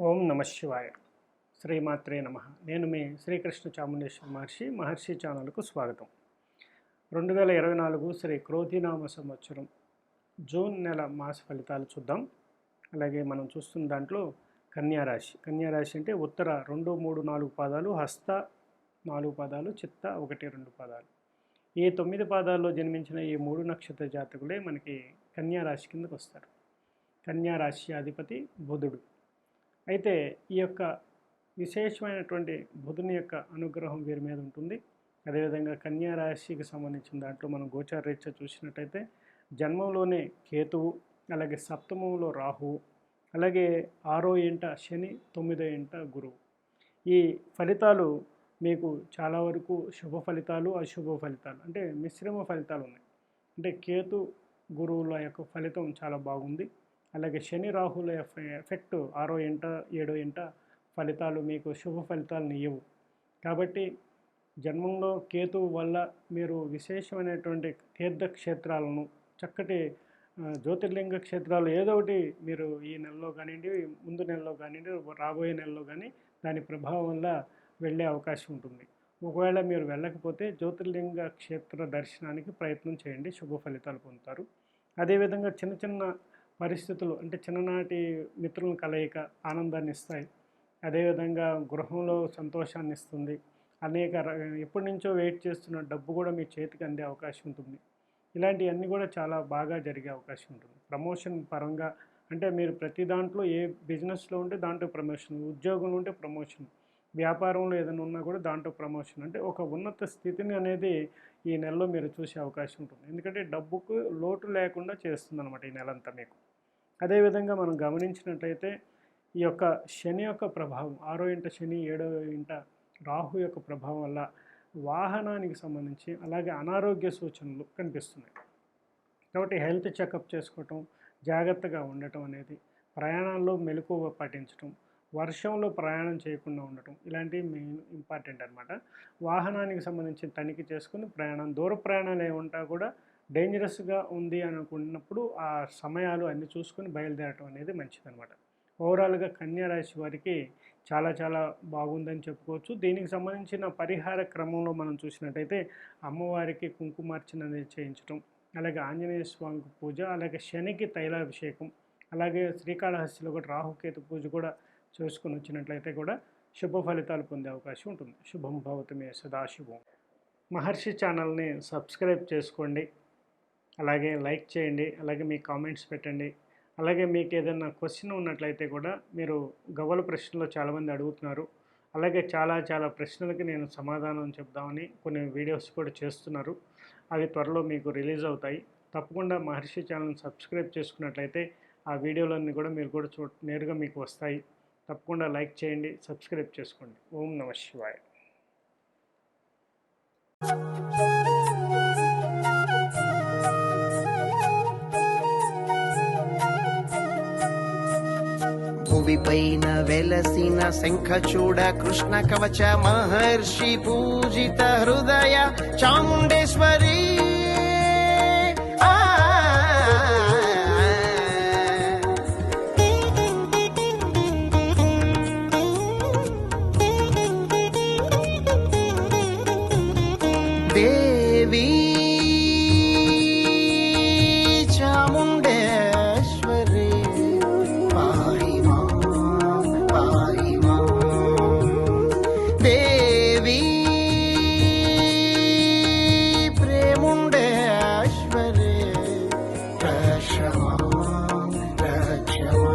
ఓం నమ శివాయ. శ్రీమాత్రే నమ. నేను మీ శ్రీకృష్ణ చాముండేశ్వర మహర్షి మహర్షి ఛానల్కు స్వాగతం. రెండు వేల ఇరవై నాలుగు శ్రీ క్రోధినామ సంవత్సరం జూన్ నెల మాస ఫలితాలు చూద్దాం. అలాగే మనం చూస్తున్న దాంట్లో కన్యారాశి కన్యారాశి అంటే ఉత్తర రెండు మూడు నాలుగు పాదాలు హస్త నాలుగు పాదాలు చిత్త ఒకటి రెండు పాదాలు. ఈ తొమ్మిది పాదాల్లో జన్మించిన ఈ మూడు నక్షత్ర జాతకులే మనకి కన్యారాశి కిందకు వస్తారు. కన్యారాశి అధిపతి బుధుడు. అయితే ఈ యొక్క విశేషమైనటువంటి బుధుని యొక్క అనుగ్రహం వీరి మీద ఉంటుంది. అదేవిధంగా కన్యా రాశికి సంబంధించిన దాంట్లో మనం గోచార రీత్యా చూసినట్టయితే జన్మంలోనే కేతువు అలాగే సప్తమంలో రాహువు అలాగే ఆరో ఏంట శని తొమ్మిదో ఏంట గురువు. ఈ ఫలితాలు మీకు చాలా వరకు శుభ ఫలితాలు అశుభ ఫలితాలు అంటే మిశ్రమ ఫలితాలు ఉన్నాయి. అంటే కేతు గురువుల యొక్క ఫలితం చాలా బాగుంది. అలాగే శని రాహుల ఎఫెక్ట్ ఆరో ఇంట ఏడో ఇంట ఫలితాలు మీకు శుభ ఫలితాలను ఇవ్వవు కాబట్టి జన్మంలో కేతు వల్ల మీరు విశేషమైనటువంటి తీర్థక్షేత్రాలను చక్కటి జ్యోతిర్లింగ క్షేత్రాలు ఏదో ఒకటి మీరు ఈ నెలలో కానివ్వండి ముందు నెలలో కానివ్వండి రాబోయే నెలలో కానీ దాని ప్రభావం వల్ల వెళ్ళే అవకాశం ఉంటుంది. ఒకవేళ మీరు వెళ్ళకపోతే జ్యోతిర్లింగ క్షేత్ర దర్శనానికి ప్రయత్నం చేయండి శుభ ఫలితాలు పొందుతారు. అదేవిధంగా చిన్న చిన్న పరిస్థితులు అంటే చిన్ననాటి మిత్రుల కలయిక ఆనందాన్ని ఇస్తాయి. అదేవిధంగా గృహంలో సంతోషాన్ని ఇస్తుంది. అనేక ఎప్పటి నుంచో వెయిట్ చేస్తున్న డబ్బు కూడా మీ చేతికి అందే అవకాశం ఉంటుంది. ఇలాంటివన్నీ కూడా చాలా బాగా జరిగే అవకాశం ఉంటుంది. ప్రమోషన్ పరంగా అంటే మీరు ప్రతి దాంట్లో ఏ బిజినెస్లో ఉంటే దాంట్లో ప్రమోషన్ ఉద్యోగంలో ఉంటే ప్రమోషన్ వ్యాపారంలో ఏదైనా ఉన్నా కూడా దాంట్లో ప్రమోషన్. అంటే ఒక ఉన్నత స్థితిని అనేది ఈ నెలలో మీరు చూసే అవకాశం ఉంటుంది. ఎందుకంటే డబ్బుకు లోటు లేకుండా చేస్తుంది అనమాట ఈ నెలంతా మీకు. అదేవిధంగా మనం గమనించినట్లయితే ఈ యొక్క శని యొక్క ప్రభావం ఆరో ఇంట శని ఏడో ఇంట రాహు యొక్క ప్రభావం వల్ల వాహనానికి సంబంధించి అలాగే అనారోగ్య సూచనలు కనిపిస్తున్నాయి. కాబట్టి హెల్త్ చెకప్ చేసుకోవటం జాగ్రత్తగా ఉండటం అనేది ప్రయాణాల్లో మెలకువ పాటించటం వర్షంలో ప్రయాణం చేయకుండా ఉండటం ఇలాంటివి మెయిన్ ఇంపార్టెంట్ అనమాట వాహనానికి సంబంధించి తనిఖీ చేసుకుని ప్రయాణం దూర ప్రయాణాలు ఏముంటా కూడా డేంజరస్గా ఉంది అనుకున్నప్పుడు ఆ సమయాలు అన్ని చూసుకొని బయలుదేరటం అనేది మంచిదనమాట ఓవరాల్గా కన్యారాశి వారికి చాలా చాలా బాగుందని చెప్పుకోవచ్చు. దీనికి సంబంధించిన పరిహార క్రమంలో మనం చూసినట్టయితే అమ్మవారికి కుంకుమార్చన అనేది చేయించడం అలాగే ఆంజనేయ స్వామికి పూజ అలాగే శనికి తైలాభిషేకం అలాగే శ్రీకాళహస్తిలో కూడా రాహుకేతు పూజ కూడా చూసుకుని వచ్చినట్లయితే కూడా శుభ ఫలితాలు పొందే అవకాశం ఉంటుంది. శుభం భవతమే సదాశుభం మహర్షి ఛానల్ని సబ్స్క్రైబ్ చేసుకోండి. అలాగే లైక్ చేయండి. అలాగే మీ కామెంట్స్ పెట్టండి. అలాగే మీకు ఏదైనా క్వశ్చన్ ఉన్నట్లయితే కూడా మీరు గవ్వల ప్రశ్నలో చాలామంది అడుగుతున్నారు. అలాగే చాలా చాలా ప్రశ్నలకి నేను సమాధానం చెప్దామని కొన్ని వీడియోస్ కూడా చేస్తున్నారు. అవి త్వరలో మీకు రిలీజ్ అవుతాయి. తప్పకుండా మహర్షి ఛానల్ సబ్స్క్రైబ్ చేసుకున్నట్లయితే ఆ వీడియోలన్నీ కూడా మీరు కూడా చూ నేరుగా మీకు వస్తాయి. తప్పకుండా లైక్ చేయండి సబ్స్క్రైబ్ చేసుకోండి. ఓం నమ శివాయ. భువిపైన వెలసిన శంఖచూడ కృష్ణ కవచ మహర్షి పూజిత హృదయ చాముండేశ్వరి day.